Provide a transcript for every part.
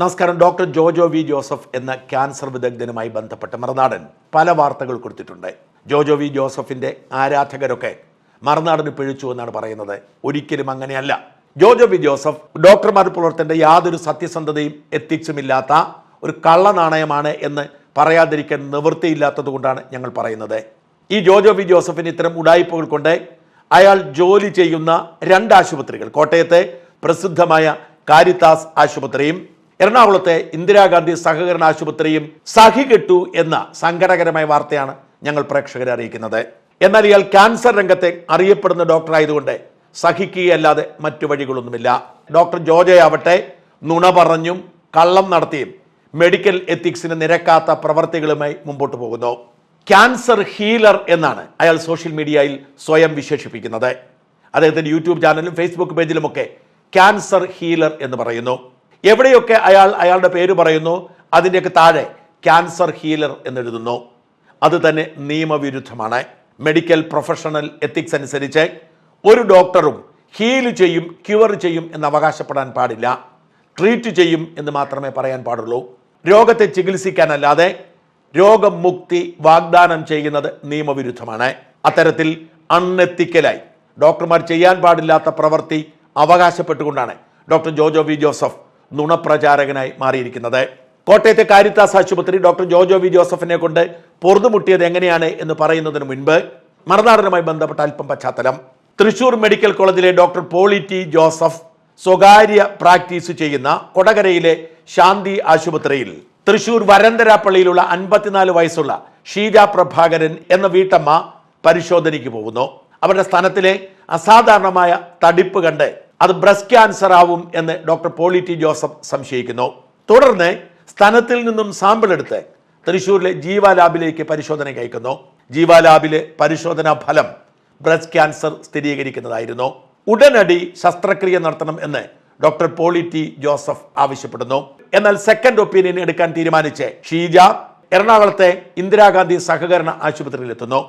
നമസ്കാരം. Doctor Jojo V Joseph എന്ന cancer വിദഗ്ധനുമായി ബന്ധപ്പെട്ട മറുനാടൻ പല വാർത്തകൾ കൊടുത്തിട്ടുണ്ട്. ജോജോ വി ജോസഫിന്റെ ആരാധകരൊക്കെ മറുനാടന് പിഴിച്ചു എന്നാണ് പറയുന്നത്. ഒരിക്കലും അങ്ങനെയല്ല. ജോജോ വി ജോസഫ് ഡോക്ടർമാർ പുലർത്തേണ്ട യാതൊരു സത്യസന്ധതയും എത്തിച്ചുമില്ലാത്ത ഒരു കള്ളനാണയമാണ് എന്ന് പറയാതിരിക്കാൻ നിവൃത്തിയില്ലാത്തത് കൊണ്ടാണ് ഞങ്ങൾ പറയുന്നത്. ഈ ജോജോ വി ജോസഫിന് ഇത്തരം ഉടായ്പകൾ കൊണ്ട് അയാൾ ജോലി ചെയ്യുന്ന രണ്ട് ആശുപത്രികൾ കോട്ടയത്തെ പ്രസിദ്ധമായ കാരിത്താസ് ആശുപത്രിയും എറണാകുളത്തെ ഇന്ദിരാഗാന്ധി സഹകരണ ആശുപത്രിയും സഹികെട്ടു എന്ന സങ്കടകരമായ വാർത്തയാണ് ഞങ്ങൾ പ്രേക്ഷകരെ അറിയിക്കുന്നത്. എന്നാൽ ഇയാൾ ക്യാൻസർ രംഗത്തെ അറിയപ്പെടുന്ന ഡോക്ടർ ആയതുകൊണ്ട് സഹിക്കുകയല്ലാതെ മറ്റു വഴികളൊന്നുമില്ല. ഡോക്ടർ ജോജയാവട്ടെ നുണ പറഞ്ഞും കള്ളം നടത്തിയും മെഡിക്കൽ എത്തിക്സിന് നിരക്കാത്ത പ്രവർത്തികളുമായി മുമ്പോട്ട് പോകുന്നു. ക്യാൻസർ ഹീലർ എന്നാണ് അയാൾ സോഷ്യൽ മീഡിയയിൽ സ്വയം വിശേഷിപ്പിക്കുന്നത്. അദ്ദേഹത്തിന്റെ യൂട്യൂബ് ചാനലും ഫേസ്ബുക്ക് പേജിലുമൊക്കെ ക്യാൻസർ ഹീലർ എന്ന് പറയുന്നു. എവിടെയൊക്കെ അയാൾ അയാളുടെ പേര് പറയുന്നു അതിന്റെയൊക്കെ താഴെ ക്യാൻസർ ഹീലർ എന്നെഴുതുന്നു. അത് തന്നെ നിയമവിരുദ്ധമാണ്. മെഡിക്കൽ പ്രൊഫഷണൽ എത്തിക്സ് അനുസരിച്ച് ഒരു ഡോക്ടറും ഹീൽ ചെയ്യും ക്യൂർ ചെയ്യും എന്ന് അവകാശപ്പെടാൻ പാടില്ല. ട്രീറ്റ് ചെയ്യും എന്ന് മാത്രമേ പറയാൻ പാടുള്ളൂ. രോഗത്തെ ചികിത്സിക്കാനല്ലാതെ രോഗമുക്തി വാഗ്ദാനം ചെയ്യുന്നത് നിയമവിരുദ്ധമാണ്. അത്തരത്തിൽ അൺഎത്തിക്കലായി. ഡോക്ടർമാർ ചെയ്യാൻ പാടില്ലാത്ത പ്രവൃത്തി അവകാശപ്പെട്ടുകൊണ്ടാണ്. ഡോക്ടർ ജോജോ വി ജോസഫ് നുണപ്രചാരകനായി മാറിയിരിക്കുന്നത്. കോട്ടയത്തെ കാരിത്താസ് ആശുപത്രി ഡോക്ടർ ജോജോ വി ജോസഫിനെ കൊണ്ട് പൊറുതുമുട്ടിയത് എങ്ങനെയാണ് എന്ന് പറയുന്നതിന് മുൻപ് മറുനാടനുമായി ബന്ധപ്പെട്ട അല്പം പശ്ചാത്തലം. തൃശൂർ മെഡിക്കൽ കോളേജിലെ ഡോക്ടർ പോളി ടി ജോസഫ് സ്വകാര്യ പ്രാക്ടീസ് ചെയ്യുന്ന കൊടകരയിലെ ശാന്തി ആശുപത്രിയിൽ തൃശൂർ വരന്തരാപ്പള്ളിയിലുള്ള അൻപത്തിനാല് വയസ്സുള്ള ഷീജ പ്രഭാകരൻ എന്ന വീട്ടമ്മ പരിശോധനയ്ക്ക് പോകുന്നു. അവരുടെ സ്ഥലത്തിലെ അസാധാരണമായ തടിപ്പ് കണ്ട് അത് ബ്രസ്റ്റ് ക്യാൻസർ ആവും എന്ന് ഡോക്ടർ പോളി ടി ജോസഫ് സംശയിക്കുന്നു. തുടർന്ന് സ്ഥലത്തിൽ നിന്നും സാമ്പിൾ എടുത്ത് തൃശൂരിലെ ജീവ ലാബിലേക്ക് പരിശോധനയ്ക്ക് അയക്കുന്നു ജീവ ലാബിലെ പരിശോധനാ ഫലം ബ്രസ്റ്റ് ക്യാൻസർ സ്ഥിരീകരിക്കുന്നതായിരുന്നു. ഉടനടി ശസ്ത്രക്രിയ നടത്തണം എന്ന് ഡോക്ടർ പോളി ടി ജോസഫ് ആവശ്യപ്പെടുന്നു. എന്നാൽ സെക്കൻഡ് ഒപ്പീനിയൻ എടുക്കാൻ തീരുമാനിച്ച് ഷീജ എറണാകുളത്തെ ഇന്ദിരാഗാന്ധി സഹകരണ ആശുപത്രിയിൽ എത്തുന്നു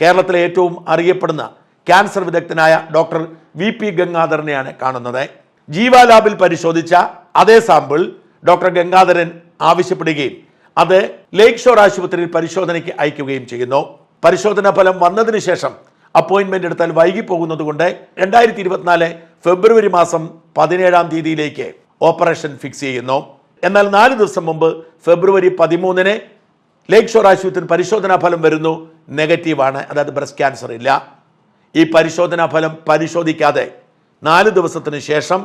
കേരളത്തിലെ ഏറ്റവും അറിയപ്പെടുന്ന ക്യാൻസർ വിദഗ്ധനായ ഡോക്ടർ വി പി ഗംഗാധരനെയാണ് കാണുന്നത്. ജീവാലാബിൽ പരിശോധിച്ച അതേ സാമ്പിൾ ഡോക്ടർ ഗംഗാധരൻ ആവശ്യപ്പെടുകയും അത് ലേക്ക് ഷോർ ആശുപത്രിയിൽ പരിശോധനയ്ക്ക് അയക്കുകയും ചെയ്യുന്നു. പരിശോധനാ ഫലം വന്നതിന് ശേഷം അപ്പോയിന്റ്മെന്റ് എടുത്താൽ വൈകി പോകുന്നത് കൊണ്ട് രണ്ടായിരത്തി ഇരുപത്തിനാല് ഫെബ്രുവരി മാസം പതിനേഴാം തീയതിയിലേക്ക് ഓപ്പറേഷൻ ഫിക്സ് ചെയ്യുന്നു. എന്നാൽ നാല് ദിവസം മുമ്പ് ഫെബ്രുവരി പതിമൂന്നിന് ലേക്ക് ഷോർ ആശുപത്രി പരിശോധനാ ഫലം വരുന്നു. നെഗറ്റീവാണ്. അതായത് ബ്രസ്റ്റ് ക്യാൻസർ ഇല്ല. ഈ പരിശോധനാ ഫലം പരിശോധിക്കാതെ നാല് ദിവസത്തിന് ശേഷം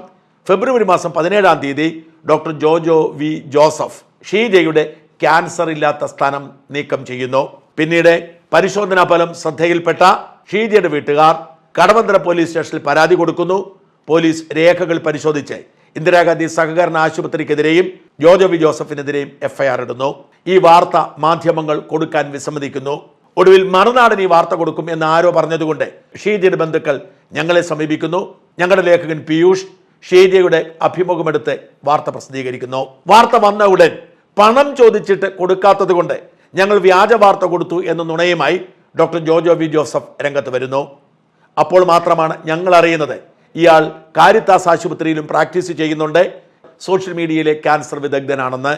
ഫെബ്രുവരി മാസം പതിനേഴാം തീയതി ഡോക്ടർ ജോജോ വി ജോസഫ് ഷീജയുടെ ക്യാൻസർ ഇല്ലാത്ത സ്ഥാനം നീക്കം ചെയ്യുന്നു. പിന്നീട് പരിശോധനാ ഫലം ശ്രദ്ധയിൽപ്പെട്ട ഷീജയുടെ വീട്ടുകാർ കടവന്തര പോലീസ് സ്റ്റേഷനിൽ പരാതി കൊടുക്കുന്നു. പോലീസ് രേഖകൾ പരിശോധിച്ച് ഇന്ദിരാഗാന്ധി സഹകരണ ആശുപത്രിക്കെതിരെയും ജോജോ വി ജോസഫിനെതിരെയും എഫ്ഐആർ ഇടുന്നു. ഈ വാർത്ത മാധ്യമങ്ങൾ കൊടുക്കാൻ വിസമ്മതിക്കുന്നു. ഒടുവിൽ മറുനാടൻ ഈ വാർത്ത കൊടുക്കും എന്ന് ആരോ പറഞ്ഞതുകൊണ്ട് ഷീജയുടെ ബന്ധുക്കൾ ഞങ്ങളെ സമീപിക്കുന്നു. ഞങ്ങളുടെ ലേഖകൻ പീയൂഷ് ഷീജയുടെ അഭിമുഖമെടുത്ത് വാർത്ത പ്രസിദ്ധീകരിക്കുന്നു. വാർത്ത വന്ന ഉടൻ പണം ചോദിച്ചിട്ട് കൊടുക്കാത്തത് കൊണ്ട് ഞങ്ങൾ വ്യാജ വാർത്ത കൊടുത്തു എന്ന നുണയുമായി ഡോക്ടർ ജോജോ വി ജോസഫ് രംഗത്ത് വരുന്നു. അപ്പോൾ മാത്രമാണ് ഞങ്ങൾ അറിയുന്നത്. ഇയാൾ കാരിത്താസ് ആശുപത്രിയിലും പ്രാക്ടീസ് ചെയ്യുന്നുണ്ട്. സോഷ്യൽ മീഡിയയിലെ ക്യാൻസർ വിദഗ്ധനാണെന്ന്.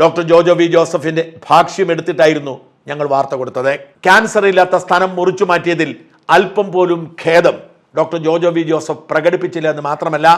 ഡോക്ടർ ജോജോ വി ജോസഫിന്റെ ഭാക്ഷ്യം എടുത്തിട്ടായിരുന്നു ഞങ്ങൾ വാർത്ത കൊടുത്തത്. ക്യാൻസർ ഇല്ലാത്ത സ്ഥാനം മുറിച്ചു മാറ്റിയതിൽ അല്പം പോലും ഖേദം ഡോക്ടർ ജോജോ വി ജോസഫ് പ്രകടിപ്പിച്ചില്ല എന്ന് മാത്രമല്ല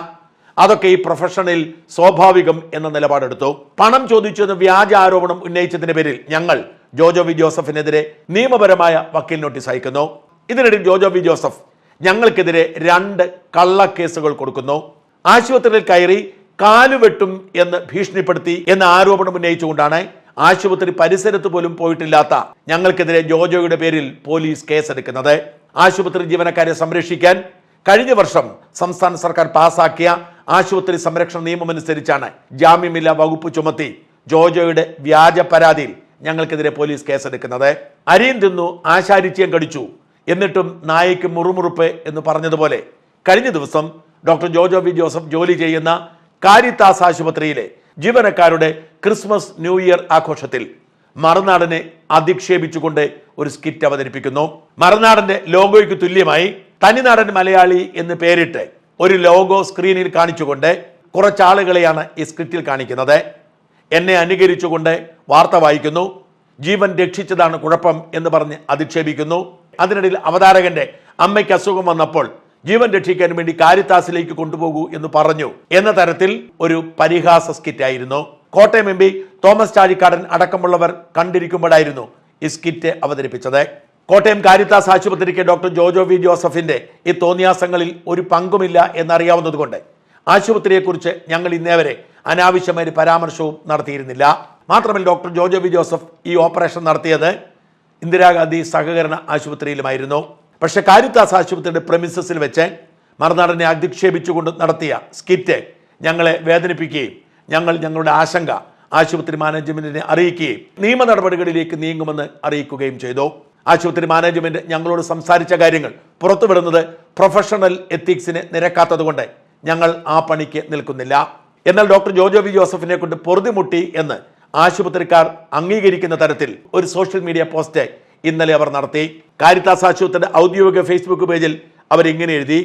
അതൊക്കെ ഈ പ്രൊഫഷനിൽ സ്വാഭാവികം എന്ന നിലപാടെടുത്തു. പണം ചോദിച്ചു എന്ന് വ്യാജ ആരോപണം ഉന്നയിച്ചതിന്റെ പേരിൽ ഞങ്ങൾ ജോജോ വി ജോസഫിനെതിരെ നിയമപരമായ വക്കീൽ നോട്ടീസ് അയക്കുന്നു. ഇതിനിടയിൽ ജോജോ വി ജോസഫ് ഞങ്ങൾക്കെതിരെ രണ്ട് കള്ളക്കേസുകൾ കൊടുക്കുന്നു. ആശുപത്രിയിൽ കയറി കാലുവെട്ടും എന്ന് ഭീഷണിപ്പെടുത്തി എന്ന ആരോപണം ഉന്നയിച്ചുകൊണ്ടാണ് ആശുപത്രി പരിസരത്ത് പോലും പോയിട്ടില്ലാത്ത ഞങ്ങൾക്കെതിരെ ജോജോയുടെ പേരിൽ പോലീസ് കേസെടുക്കുന്നത്. ആശുപത്രി ജീവനക്കാരെ സംരക്ഷിക്കാൻ കഴിഞ്ഞ വർഷം സംസ്ഥാന സർക്കാർ പാസാക്കിയ ആശുപത്രി സംരക്ഷണ നിയമമനുസരിച്ചാണ് ജാമ്യമില്ലാ വകുപ്പ് ചുമത്തി ജോജോയുടെ വ്യാജ പരാതിയിൽ ഞങ്ങൾക്കെതിരെ പോലീസ് കേസെടുക്കുന്നത്. അരിയും തിന്നു ആശാരിച്ചയും കടിച്ചു. എന്നിട്ടും നായയ്ക്ക് മുറുമുറുപ്പ് എന്ന് പറഞ്ഞതുപോലെ കഴിഞ്ഞ ദിവസം ഡോക്ടർ ജോജോ വി ജോസഫ് ജോലി ചെയ്യുന്ന കാരിത്താസ് ആശുപത്രിയിലെ ജീവനക്കാരുടെ ക്രിസ്മസ് ന്യൂ ഇയർ ആഘോഷത്തിൽ മറുനാടനെ അധിക്ഷേപിച്ചുകൊണ്ട് ഒരു സ്കിറ്റ് അവതരിപ്പിക്കുന്നു. മറുനാടന്റെ ലോഗോയ്ക്ക് തുല്യമായി തനിനാടൻ മലയാളി എന്ന് പേരിട്ട് ഒരു ലോഗോ സ്ക്രീനിൽ കാണിച്ചുകൊണ്ട് കുറച്ചാളുകളെയാണ് ഈ സ്ക്രിപ്റ്റിൽ കാണിക്കുന്നത്. എന്നെ അനുകരിച്ചുകൊണ്ട് വാർത്ത വായിക്കുന്നു. ജീവൻ രക്ഷിച്ചതാണ് കുഴപ്പം എന്ന് പറഞ്ഞ് അധിക്ഷേപിക്കുന്നു. അതിനിടയിൽ അവതാരകന്റെ അമ്മയ്ക്ക് അസുഖം വന്നപ്പോൾ ജീവൻ രക്ഷിക്കാൻ വേണ്ടി കാരിത്താസിലേക്ക് കൊണ്ടുപോകൂ എന്ന് പറഞ്ഞു. എന്ന തരത്തിൽ ഒരു പരിഹാസ സ്കിറ്റ് ആയിരുന്നു. കോട്ടയം എം പി തോമസ് ചാഴിക്കാടൻ അടക്കമുള്ളവർ കണ്ടിരിക്കുമ്പോഴായിരുന്നു ഈ സ്കിറ്റ് അവതരിപ്പിച്ചത്. കോട്ടയം കാരിത്താസ് ആശുപത്രിക്ക് ഡോക്ടർ ജോജോ വി ജോസഫിന്റെ ഈ തോന്നിയാസങ്ങളിൽ ഒരു പങ്കുമില്ല എന്നറിയാവുന്നതുകൊണ്ട് ആശുപത്രിയെക്കുറിച്ച് ഞങ്ങൾ ഇന്നേ വരെ അനാവശ്യമായ ഒരു പരാമർശവും നടത്തിയിരുന്നില്ല. മാത്രമല്ല ഡോക്ടർ ജോജോ വി ജോസഫ് ഈ ഓപ്പറേഷൻ നടത്തിയത് ഇന്ദിരാഗാന്ധി സഹകരണ ആശുപത്രിയിലുമായിരുന്നു. പക്ഷെ കാരിത്താസ് ആശുപത്രിയുടെ പ്രമിസസിൽ വെച്ച് മറുനാടനെ അധിക്ഷേപിച്ചുകൊണ്ട് നടത്തിയ സ്കിറ്റ് ഞങ്ങളെ വേദനിപ്പിക്കുകയും ഞങ്ങൾ ഞങ്ങളുടെ ആശങ്ക ആശുപത്രി മാനേജ്മെന്റിനെ അറിയിക്കുകയും നിയമ നടപടികളിലേക്ക് നീങ്ങുമെന്ന് അറിയിക്കുകയും ചെയ്തു. ആശുപത്രി മാനേജ്മെന്റ് ഞങ്ങളോട് സംസാരിച്ച കാര്യങ്ങൾ പുറത്തുവിടുന്നത് പ്രൊഫഷണൽ എത്തിക്സിന് നിരക്കാത്തതുകൊണ്ട് ഞങ്ങൾ ആ പണിക്ക് നിൽക്കുന്നില്ല. എന്നാൽ ഡോക്ടർ ജോജോ വി ജോസഫിനെ കൊണ്ട് പൊറുതിമുട്ടി എന്ന് ആശുപത്രിക്കാർ അംഗീകരിക്കുന്ന തരത്തിൽ ഒരു സോഷ്യൽ മീഡിയ പോസ്റ്റ് ഇന്നലെ അവർ നടത്തി കാരിത്താസ് ആശുപത്രിയുടെ ഔദ്യോഗിക ഫേസ്ബുക്ക് പേജിൽ അവർ ഇങ്ങനെ എഴുതി?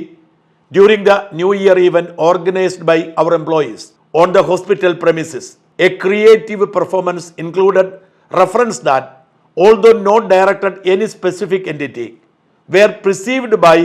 During the new year event organised by our employees on the hospital premises a creative performance included reference that although not directed any specific entity were perceived by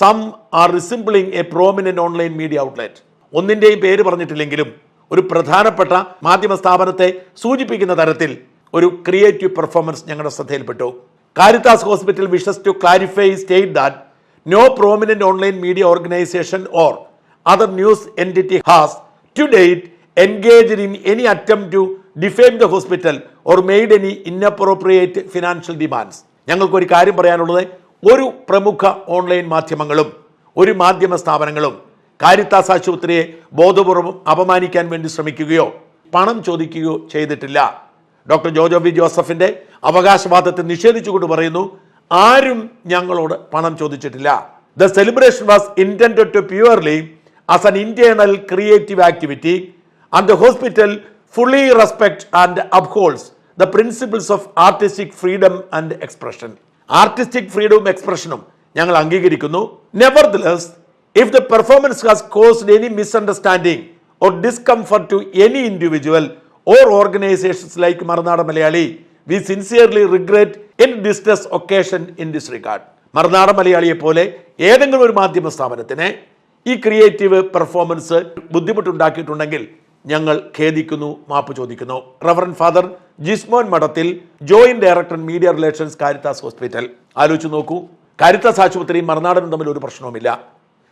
some are resembling a prominent online media outlet ഒന്നിന്റെയും പേര് പറഞ്ഞിട്ടില്ലെങ്കിലും ഒരു പ്രധാനപ്പെട്ട മാധ്യമ സ്ഥാപനത്തെ സൂചിപ്പിക്കുന്ന തരത്തിൽ ഒരു creative performance ഞങ്ങളുടെ ശ്രദ്ധയിൽപ്പെട്ടു. Caritas hospital wishes to clarify state that no prominent online media organisation or other news entity has to date engaged in any attempt to defame the hospital or made any inappropriate financial demands ഞങ്ങൾക്കൊരു കാര്യം പറയാനുള്ളത്. ഒരു പ്രമുഖ online മാധ്യമങ്ങളും ഒരു മാധ്യമ സ്ഥാപനങ്ങളും Caritas ആശുപത്രിയെ ബോധപൂർവം അപമാനിക്കാൻ വേണ്ടി ശ്രമിക്കുകയോ പണം ചോദിക്കുകയോ ചെയ്തിട്ടില്ല. ഡോക്ടർ ജോജോ ബി ജോസഫിന്റെ അവകാശവാദത്തെ നിഷേധിച്ചുകൊണ്ട് പറയുന്നു ആരും ഞങ്ങളോട് പണം ചോദിച്ചിട്ടില്ല. The celebration was intend to purely as an internal creative activity and the hospital fully respect and upholds the principles of artistic freedom and expression artistic ഫ്രീഡവും എക്സ്പ്രഷനും ഞങ്ങൾ അംഗീകരിക്കുന്നു. Nevertheless if the performance has caused any misunderstanding or discomfort to any individual or organisations like Marunadan Malayali we sincerely regret in business occasion in this regard Marunadan മലയാളിയെ പോലെ ഏതെങ്കിലും ഒരു മാധ്യമ സ്ഥാപനത്തിന് ഈ ക്രിയേറ്റീവ് പെർഫോമൻസ് ബുദ്ധിമുട്ടുണ്ടാക്കിയിട്ടുണ്ടെങ്കിൽ ഞങ്ങൾ ഖേദിക്കുന്നു മാപ്പ് ചോദിക്കുന്നു. Reverend father Jismon Madathil joint director media relations Caritas hospital ആലോചിച്ച് നോക്കൂ. കാരിത്താസ് ആശുപത്രിയും മറുനാടനും തമ്മിൽ ഒരു പ്രശ്നവുമില്ല.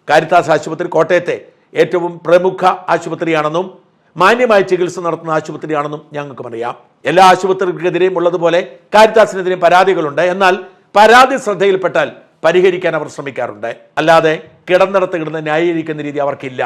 കാരിത്താസ് ആശുപത്രി കോട്ടയത്തെ ഏറ്റവും പ്രമുഖ ആശുപത്രിയാണെന്നും മാന്യമായ ചികിത്സ നടത്തുന്ന ആശുപത്രിയാണെന്നും ഞങ്ങൾക്കും അറിയാം എല്ലാ ആശുപത്രികൾക്കെതിരെയും ഉള്ളതുപോലെ കാരിത്താസിനെതിരെയും പരാതികളുണ്ട്. എന്നാൽ പരാതി ശ്രദ്ധയിൽപ്പെട്ടാൽ പരിഹരിക്കാൻ അവർ ശ്രമിക്കാറുണ്ട്. അല്ലാതെ കിടന്നിടത്ത് കിടന്ന് ന്യായീകരിക്കുന്ന രീതി അവർക്കില്ല.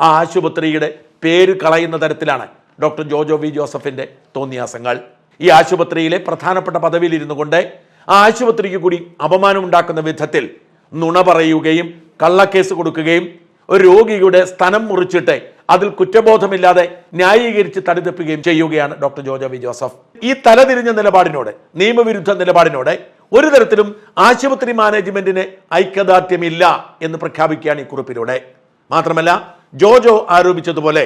ആ ആശുപത്രിയുടെ പേര് കളയുന്ന തരത്തിലാണ് ഡോക്ടർ ജോജോ വി ജോസഫിന്റെ തോന്നിയാസങ്ങൾ. ഈ ആശുപത്രിയിലെ പ്രധാനപ്പെട്ട പദവിയിൽ ഇരുന്നു കൊണ്ട് ആ ആശുപത്രിക്ക് കൂടി അപമാനം ഉണ്ടാക്കുന്ന വിധത്തിൽ നുണ പറയുകയും കള്ളക്കേസ് കൊടുക്കുകയും ഒരു രോഗിയുടെ സ്ഥലം മുറിച്ചിട്ട് അതിൽ കുറ്റബോധമില്ലാതെ ന്യായീകരിച്ച് തടിതെപ്പുകയും ചെയ്യുകയാണ് ഡോക്ടർ ജോജോ വി ജോസഫ്. ഈ തലതിരിഞ്ഞ നിലപാടിനോട് നിയമവിരുദ്ധ നിലപാടിനോട് ഒരു തരത്തിലും ആശുപത്രി മാനേജ്മെന്റിന് ഐക്യദാർഢ്യമില്ല എന്ന് പ്രഖ്യാപിക്കുകയാണ് ഈ കുറിപ്പിലൂടെ. മാത്രമല്ല ജോജോ ആരോപിച്ചതുപോലെ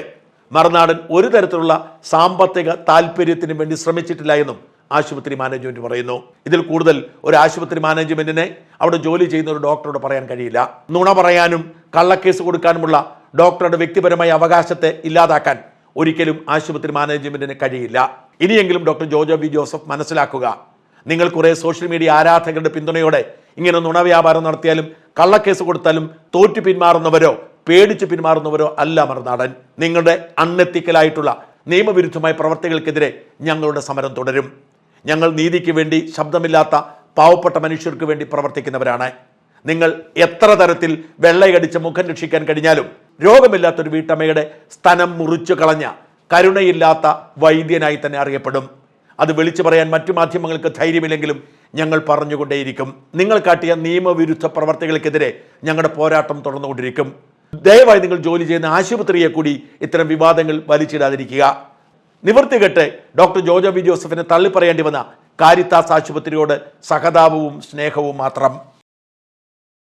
മറുനാടൻ ഒരു തരത്തിലുള്ള സാമ്പത്തിക താല്പര്യത്തിന് വേണ്ടി ശ്രമിച്ചിട്ടില്ല എന്നും ആശുപത്രി മാനേജ്മെന്റ് പറയുന്നു. ഇതിൽ കൂടുതൽ ഒരു ആശുപത്രി മാനേജ്മെന്റിനെ അവിടെ ജോലി ചെയ്യുന്ന ഒരു ഡോക്ടറോട് പറയാൻ കഴിയില്ല. നുണ പറയാനും കള്ളക്കേസ് കൊടുക്കാനുമുള്ള ഡോക്ടറുടെ വ്യക്തിപരമായ അവകാശത്തെ ഇല്ലാതാക്കാൻ ഒരിക്കലും ആശുപത്രി മാനേജ്മെന്റിന് കഴിയില്ല. ഇനിയെങ്കിലും ഡോക്ടർ ജോജോ ബി ജോസഫ് മനസ്സിലാക്കുക. നിങ്ങൾ കുറേ സോഷ്യൽ മീഡിയ ആരാധകരുടെ പിന്തുണയോടെ ഇങ്ങനെ നുണവ്യാപാരം നടത്തിയാലും കള്ളക്കേസ് കൊടുത്താലും തോറ്റു പിന്മാറുന്നവരോ പേടിച്ച് പിന്മാറുന്നവരോ അല്ല മറുനാടൻ. നിങ്ങളുടെ അൺഎത്തിക്കലായിട്ടുള്ള നിയമവിരുദ്ധമായ പ്രവർത്തികൾക്കെതിരെ ഞങ്ങളുടെ സമരം തുടരും. ഞങ്ങൾ നീതിക്ക് വേണ്ടി ശബ്ദമില്ലാത്ത പാവപ്പെട്ട മനുഷ്യർക്ക് വേണ്ടി പ്രവർത്തിക്കുന്നവരാണ്. നിങ്ങൾ എത്ര തരത്തിൽ വെള്ളയടിച്ച് മുഖം രക്ഷിക്കാൻ കഴിഞ്ഞാലും രോഗമില്ലാത്തൊരു വീട്ടമ്മയുടെ സ്ഥലം മുറിച്ചു കളഞ്ഞ കരുണയില്ലാത്ത വൈദ്യനായി തന്നെ അറിയപ്പെടും. അത് വിളിച്ചു പറയാൻ മറ്റു മാധ്യമങ്ങൾക്ക് ധൈര്യമില്ലെങ്കിലും ഞങ്ങൾ പറഞ്ഞുകൊണ്ടേയിരിക്കും. നിങ്ങൾ കാട്ടിയ നിയമവിരുദ്ധ പ്രവർത്തികൾക്കെതിരെ ഞങ്ങളുടെ പോരാട്ടം തുടർന്നുകൊണ്ടിരിക്കും. ദയവായി നിങ്ങൾ ജോലി ചെയ്യുന്ന ആശുപത്രിയെ കൂടി ഇത്തരം വിവാദങ്ങൾ വലിച്ചിടാതിരിക്കുക. നിവൃത്തികെട്ട് ഡോക്ടർ ജോജോ ബി ജോസഫിനെ തള്ളിപ്പറയേണ്ടി വന്ന കാരിത്താസ് ആശുപത്രിയോട് സഹതാപവും സ്നേഹവും മാത്രം.